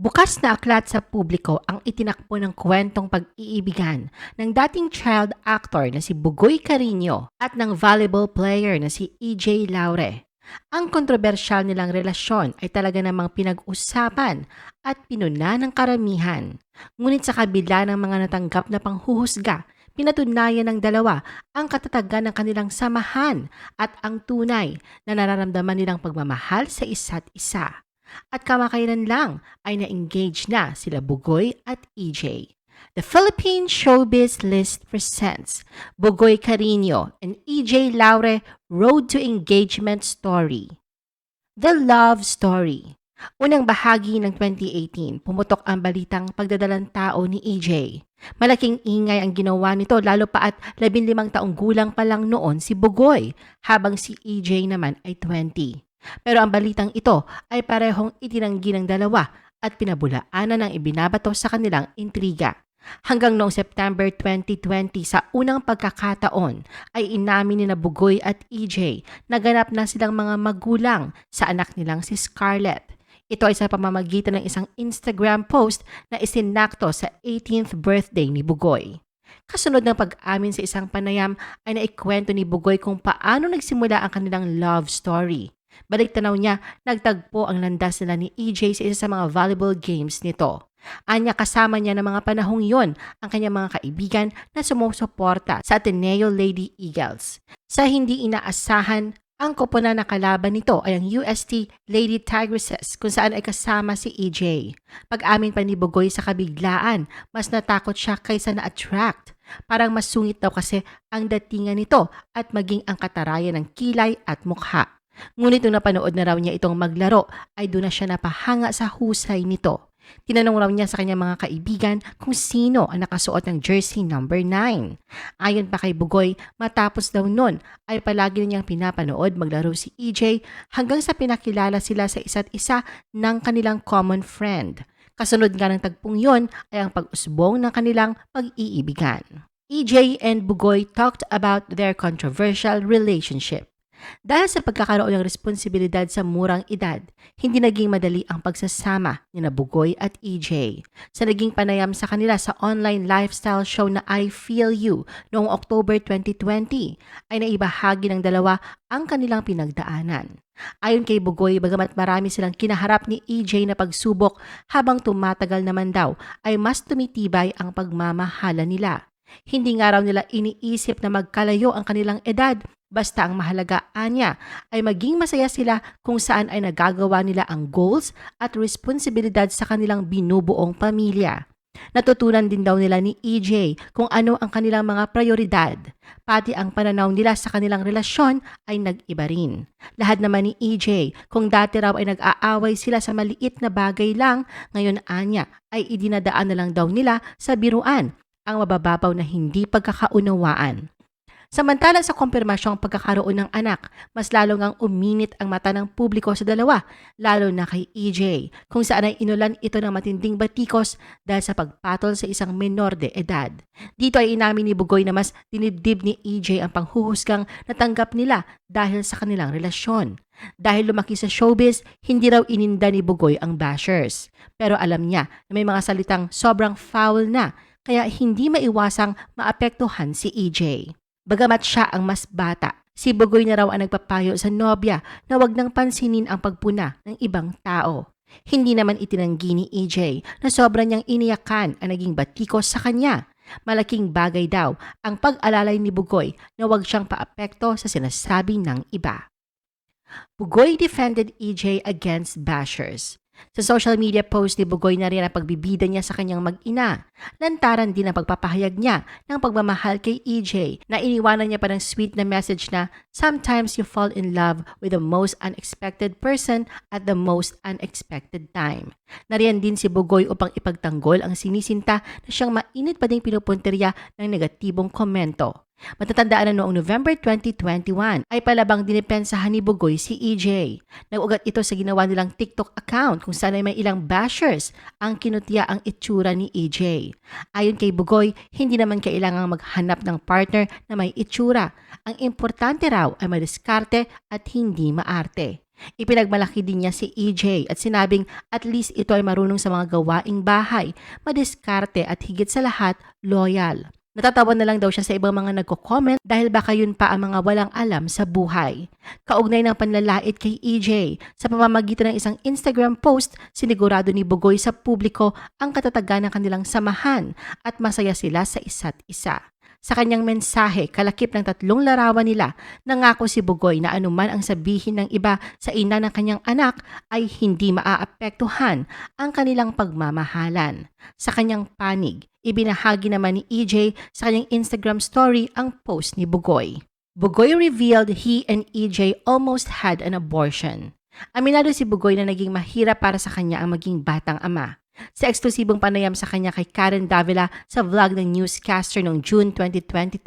Bukas na aklat sa publiko ang itinakbo ng kwentong pag-iibigan ng dating child actor na si Bugoy Carino at ng volleyball player na si EJ Laure. Ang kontrobersyal nilang relasyon ay talaga namang pinag-usapan at pinuna ng karamihan. Ngunit sa kabila ng mga natanggap na panghuhusga, pinatunayan ng dalawa ang katatagan ng kanilang samahan at ang tunay na nararamdaman nilang pagmamahal sa isa't isa. At kamakailan lang ay na-engage na sila Bugoy at EJ. The Philippine Showbiz List presents Bugoy Carino and EJ Laure Road to Engagement Story. The Love Story. Unang bahagi ng 2018, pumutok ang balitang pagdadalang tao ni EJ. Malaking ingay ang ginawa nito lalo pa at 15 taong gulang pa lang noon si Bugoy, habang si EJ naman ay 20. Pero ang balitang ito ay parehong itinanggi ng dalawa at pinabulaanan ng ibinabato sa kanilang intriga. Hanggang noong September 2020 sa unang pagkakataon ay inamin ni na Bugoy at EJ na ganap na silang mga magulang sa anak nilang si Scarlett. Ito ay sa pamamagitan ng isang Instagram post na isinakto sa 18th birthday ni Bugoy. Kasunod ng pag-amin sa isang panayam ay naikwento ni Bugoy kung paano nagsimula ang kanilang love story. Balik tanaw niya, nagtagpo ang landas nila ni EJ sa isa sa mga volleyball games nito. Anya kasama niya ng mga panahong yon ang kanyang mga kaibigan na sumusuporta sa Ateneo Lady Eagles. Sa hindi inaasahan, ang koponan na kalaban nito ay ang UST Lady Tigresses kung saan ay kasama si EJ. Pag-amin pa ni Bugoy sa kabiglaan, mas natakot siya kaysa na-attract. Parang mas sungit daw kasi ang datingan nito at maging ang katarayan ng kilay at mukha. Ngunit nung napanood na raw niya itong maglaro, ay doon na siya napahanga sa husay nito. Tinanong raw niya sa kanyang mga kaibigan kung sino ang nakasuot ng jersey number 9. Ayon pa kay Bugoy, matapos daw nun ay palagi niyang pinapanood maglaro si EJ hanggang sa pinakilala sila sa isa't isa ng kanilang common friend. Kasunod nga ng tagpong yon ay ang pag-usbong ng kanilang pag-iibigan. EJ and Bugoy talked about their controversial relationship. Dahil sa pagkakaroon ng responsibilidad sa murang edad, hindi naging madali ang pagsasama ni Nabugoy at EJ. Sa naging panayam sa kanila sa online lifestyle show na I Feel You noong October 2020, ay naibahagi ng dalawa ang kanilang pinagdaanan. Ayon kay Bugoy, bagamat marami silang kinaharap ni EJ na pagsubok habang tumatagal naman daw, ay mas tumitibay ang pagmamahala nila. Hindi nga raw nila iniisip na magkalayo ang kanilang edad Basta ang mahalaga anya ay maging masaya sila kung saan ay nagagawa nila ang goals at responsibilidad sa kanilang binubuong pamilya. Natutunan din daw nila ni EJ kung ano ang kanilang mga prioridad. Pati ang pananaw nila sa kanilang relasyon ay nag-iba rin. Lahat naman ni EJ, kung dati raw ay nag-aaway sila sa maliit na bagay lang, ngayon anya ay idinadaan na lang daw nila sa biruan ang mabababaw na hindi pagkakaunawaan. Samantala sa kumpirmasyong pagkakaroon ng anak, mas lalo ngang uminit ang mata ng publiko sa dalawa, lalo na kay EJ, kung saan ay inulan ito ng matinding batikos dahil sa pagpatol sa isang menor de edad. Dito ay inamin ni Bugoy na mas dinibdib ni EJ ang panghuhusgang natanggap nila dahil sa kanilang relasyon. Dahil lumaki sa showbiz, hindi raw ininda ni Bugoy ang bashers. Pero alam niya na may mga salitang sobrang foul na, kaya hindi maiwasang maapektuhan si EJ. Bagamat siya ang mas bata, si Bugoy na raw ang nagpapayo sa nobya na wag nang pansinin ang pagpuna ng ibang tao. Hindi naman itinanggi ni EJ na sobra niyang iniyakan ang naging batikos sa kanya. Malaking bagay daw ang pag-alalay ni Bugoy na wag siyang paapekto sa sinasabi ng iba. Bugoy defended EJ against bashers. Sa social media post ni Bugoy na rin ang pagbibida niya sa kanyang mag-ina. Lantaran din ang pagpapahayag niya ng pagmamahal kay EJ na iniwanan niya pa ng sweet na message na Sometimes you fall in love with the most unexpected person at the most unexpected time. Nariyan din si Bugoy upang ipagtanggol ang sinisinta na siyang mainit pa ding pinupunterya ng negatibong komento. Matatandaan na noong November 2021 ay palabang dinipensahan ni Bugoy si EJ. Nag-ugat ito sa ginawa nilang TikTok account kung saan ay may ilang bashers ang kinutya ang itsura ni EJ. Ayon kay Bugoy, hindi naman kailangang maghanap ng partner na may itsura. Ang importante raw ay madiskarte at hindi maarte. Ipinagmalaki din niya si EJ at sinabing at least ito ay marunong sa mga gawaing bahay, madiskarte at higit sa lahat, loyal. Natatawa na lang daw siya sa ibang mga nagko-comment dahil baka yun pa ang mga walang alam sa buhay. Kaugnay ng panlalait kay EJ, sa pamamagitan ng isang Instagram post, sinigurado ni Bugoy sa publiko ang katatagan ng kanilang samahan at masaya sila sa isa't isa. Sa kanyang mensahe, kalakip ng tatlong larawan nila, nangako si Bugoy na anuman ang sabihin ng iba sa ina ng kanyang anak ay hindi maaapektuhan ang kanilang pagmamahalan. Sa kanyang panig, ibinahagi naman ni EJ sa kanyang Instagram story ang post ni Bugoy. Bugoy revealed he and EJ almost had an abortion. Aminado si Bugoy na naging mahirap para sa kanya ang maging batang ama. Sa eksklusibong panayam sa kanya kay Karen Davila sa vlog ng newscaster noong June 2022,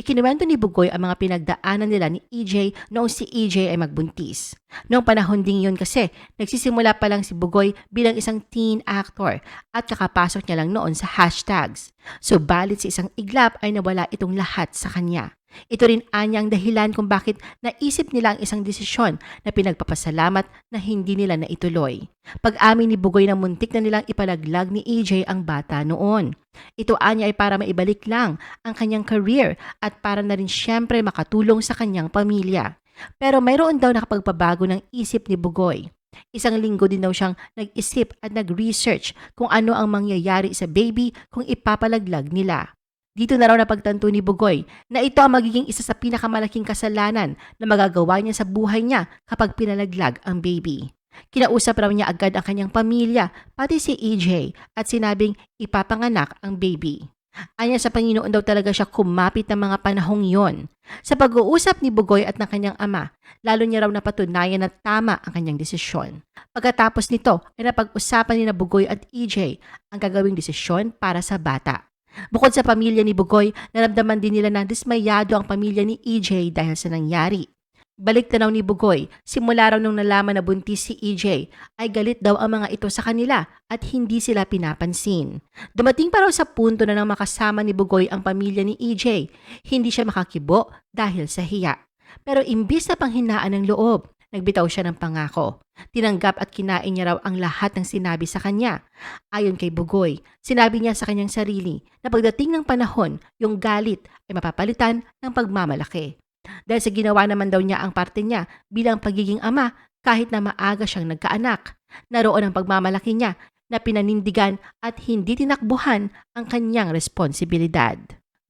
ikinuwento ni Bugoy ang mga pinagdaanan nila ni EJ noong si EJ ay magbuntis. Noong panahon ding yun kasi, nagsisimula pa lang si Bugoy bilang isang teen actor at kakapasok niya lang noon sa hashtags. Subalit sa isang iglap ay nawala itong lahat sa kanya. Ito rin anya ang dahilan kung bakit naisip nila ang isang desisyon na pinagpapasalamat na hindi nila naituloy. Pag-amin ni Bugoy na muntik na nilang ipalaglag ni EJ ang bata noon. Ito anya ay para maibalik lang ang kanyang career at para na rin syempre makatulong sa kanyang pamilya. Pero mayroon daw nakapagpabago ng isip ni Bugoy. Isang linggo din daw siyang nag-isip at nag-research kung ano ang mangyayari sa baby kung ipapalaglag nila. Dito na raw napagtanto ni Bugoy na ito ang magiging isa sa pinakamalaking kasalanan na magagawa niya sa buhay niya kapag pinalaglag ang baby. Kinausap raw niya agad ang kanyang pamilya, pati si EJ, at sinabing ipapanganak ang baby. Anya sa Panginoon daw talaga siya kumapit ng mga panahong yon. Sa pag-uusap ni Bugoy at ng kanyang ama, lalo niya raw napatunayan na tama ang kanyang desisyon. Pagkatapos nito ay napag-usapan ni na Bugoy at EJ ang gagawing desisyon para sa bata. Bukod sa pamilya ni Bugoy, naramdaman din nila na dismayado ang pamilya ni EJ dahil sa nangyari. Balik tanaw ni Bugoy, simula raw nung nalaman na buntis si EJ, ay galit daw ang mga ito sa kanila at hindi sila pinapansin. Dumating pa raw sa punto na nang makasama ni Bugoy ang pamilya ni EJ, hindi siya makakibo dahil sa hiya. Pero imbis na panghinaan ng loob, nagbitaw siya ng pangako. Tinanggap at kinain niya raw ang lahat ng sinabi sa kanya. Ayon kay Bugoy, sinabi niya sa kanyang sarili na pagdating ng panahon, yung galit ay mapapalitan ng pagmamalaki. Dahil sa ginawa naman daw niya ang parte niya bilang pagiging ama kahit na maaga siyang nagkaanak. Naroon ang pagmamalaki niya na pinanindigan at hindi tinakbuhan ang kanyang responsibilidad.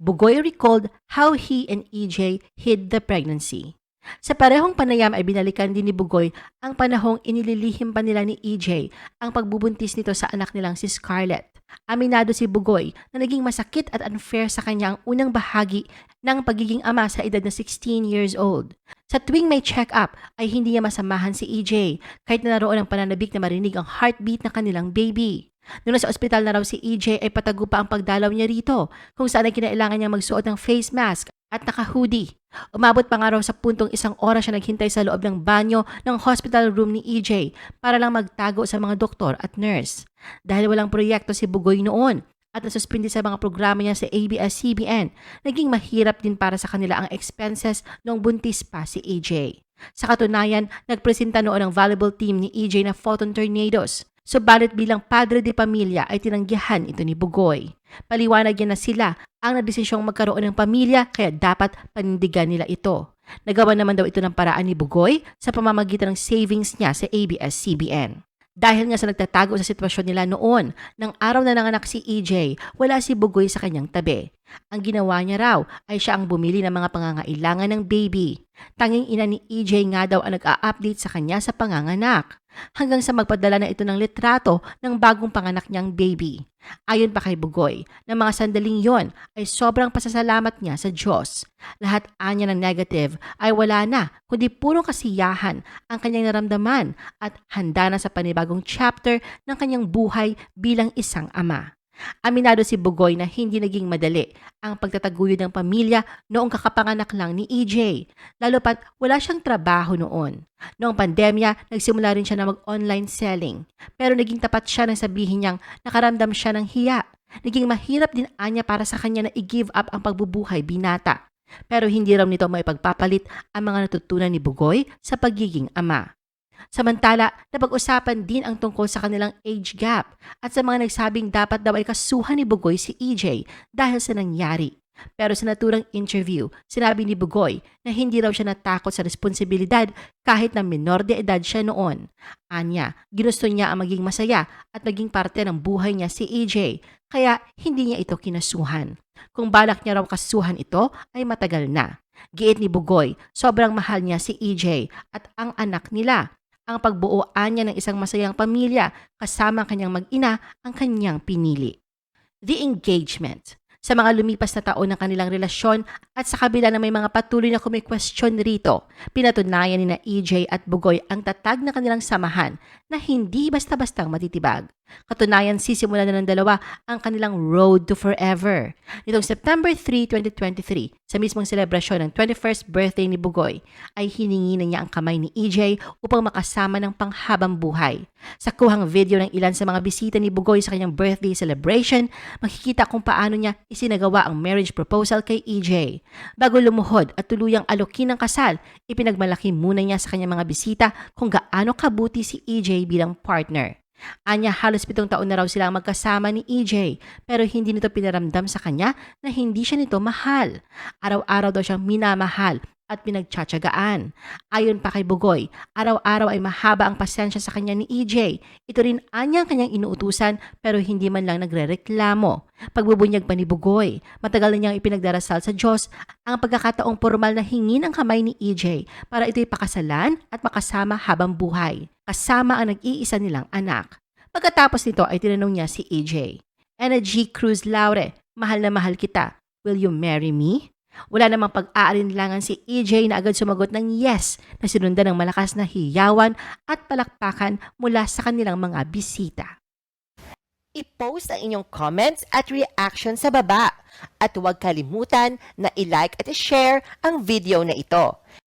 Bugoy recalled how he and EJ hid the pregnancy. Sa parehong panayam ay binalikan din ni Bugoy ang panahong inililihim pa nila ni EJ ang pagbubuntis nito sa anak nilang si Scarlett. Aminado si Bugoy na naging masakit at unfair sa kanya ang unang bahagi ng pagiging ama sa edad na 16 years old. Sa tuwing may check-up ay hindi niya masamahan si EJ kahit na naroon ang pananabik na marinig ang heartbeat ng kanilang baby. Noong nasa ospital na raw si EJ ay patago pa ang pagdalaw niya rito kung saan ay kinailangan niyang magsuot ng face mask at naka-hoodie. Umabot pa nga raw sa puntong isang oras siya naghintay sa loob ng banyo ng hospital room ni EJ para lang magtago sa mga doktor at nurse. Dahil walang proyekto si Bugoy noon at nasuspindi sa mga programa niya sa ABS-CBN, naging mahirap din para sa kanila ang expenses noong buntis pa si EJ. Sa katunayan, nagpresenta noon ang volleyball team ni EJ na Photon Tornadoes. Subalit bilang padre de pamilya ay tinanggihan ito ni Bugoy. Paliwanag niya na sila ang nagdesisyong magkaroon ng pamilya kaya dapat panindigan nila ito. Nagawa naman daw ito ng paraan ni Bugoy sa pamamagitan ng savings niya sa ABS-CBN. Dahil nga sa nagtatago sa sitwasyon nila noon, ng araw na nanganak si EJ, wala si Bugoy sa kanyang tabi. Ang ginawa niya raw ay siya ang bumili ng mga pangangailangan ng baby. Tanging ina ni EJ nga daw ang nag-a-update sa kanya sa panganganak. Hanggang sa magpadala na ito ng litrato ng bagong panganak niyang baby. Ayon pa kay Bugoy, ng mga sandaling yon ay sobrang pasasalamat niya sa Diyos. Lahat anya ng negative ay wala na, kundi puro kasiyahan ang kanyang naramdaman at handa na sa panibagong chapter ng kanyang buhay bilang isang ama. Aminado si Bugoy na hindi naging madali ang pagtataguyod ng pamilya noong kakapanganak lang ni EJ, lalo pat wala siyang trabaho noon. Noong pandemya, nagsimula rin siya na mag-online selling, pero naging tapat siya nang sabihin niyang nakaramdam siya ng hiya. Naging mahirap din anya para sa kanya na i-give up ang pagbubuhay binata. Pero hindi raw nito maipagpapalit ang mga natutunan ni Bugoy sa pagiging ama. Samantala, napag-usapan din ang tungkol sa kanilang age gap at sa mga nagsabing dapat daw ay kasuhan ni Bugoy si EJ dahil sa nangyari. Pero sa naturang interview, sinabi ni Bugoy na hindi raw siya natakot sa responsibilidad kahit na minor de edad siya noon. Anya, ginusto niya ang maging masaya at maging parte ng buhay niya si EJ, kaya hindi niya ito kinasuhan. Kung balak niya raw kasuhan ito ay matagal na. Giit ni Bugoy, sobrang mahal niya si EJ at ang anak nila. Ang pagbuuan niya ng isang masayang pamilya kasama ang kanyang mag-ina ang kanyang pinili. The engagement. Sa mga lumipas na taon ng kanilang relasyon at sa kabila na may mga patuloy na kumikwestiyon rito, pinatunayan ni na EJ at Bugoy ang tatag na kanilang samahan na hindi basta-bastang matitibag. Katunayan, sisimula na ng dalawa ang kanilang road to forever. Nitong September 3, 2023, sa mismong selebrasyon ng 21st birthday ni Bugoy, ay hiningi na niya ang kamay ni EJ upang makasama ng panghabang buhay. Sa kuhang video ng ilan sa mga bisita ni Bugoy sa kanyang birthday celebration, makikita kung paano niya isinagawa ang marriage proposal kay EJ. Bago lumuhod at tuluyang alokin ng kasal, ipinagmalaki muna niya sa kanyang mga bisita kung gaano kabuti si EJ bilang partner. Anya halos pitong taon na raw silang magkasama ni EJ pero hindi nito pinaramdam sa kanya na hindi siya nito mahal. Araw-araw daw siyang minamahal at pinagtsatsagaan. Ayon pa kay Bugoy, araw-araw ay mahaba ang pasensya sa kanya ni EJ. Ito rin anya ang kanyang inuutusan pero hindi man lang nagrereklamo. Pagbubunyag pa ni Bugoy, matagal na niyang ipinagdarasal sa Diyos ang pagkakataong formal na hingin ang kamay ni EJ para ito'y pakasalan at makasama habang buhay, kasama ang nag-iisa nilang anak. Pagkatapos nito ay tinanong niya si EJ, Energy Cruz Laure, mahal na mahal kita. Will you marry me? Wala namang pag-aalinlangan si EJ na agad sumagot ng yes na sinundan ng malakas na hiyawan at palakpakan mula sa kanilang mga bisita. I-post ang inyong comments at reaction sa baba. At huwag kalimutan na i-like at i-share ang video na ito.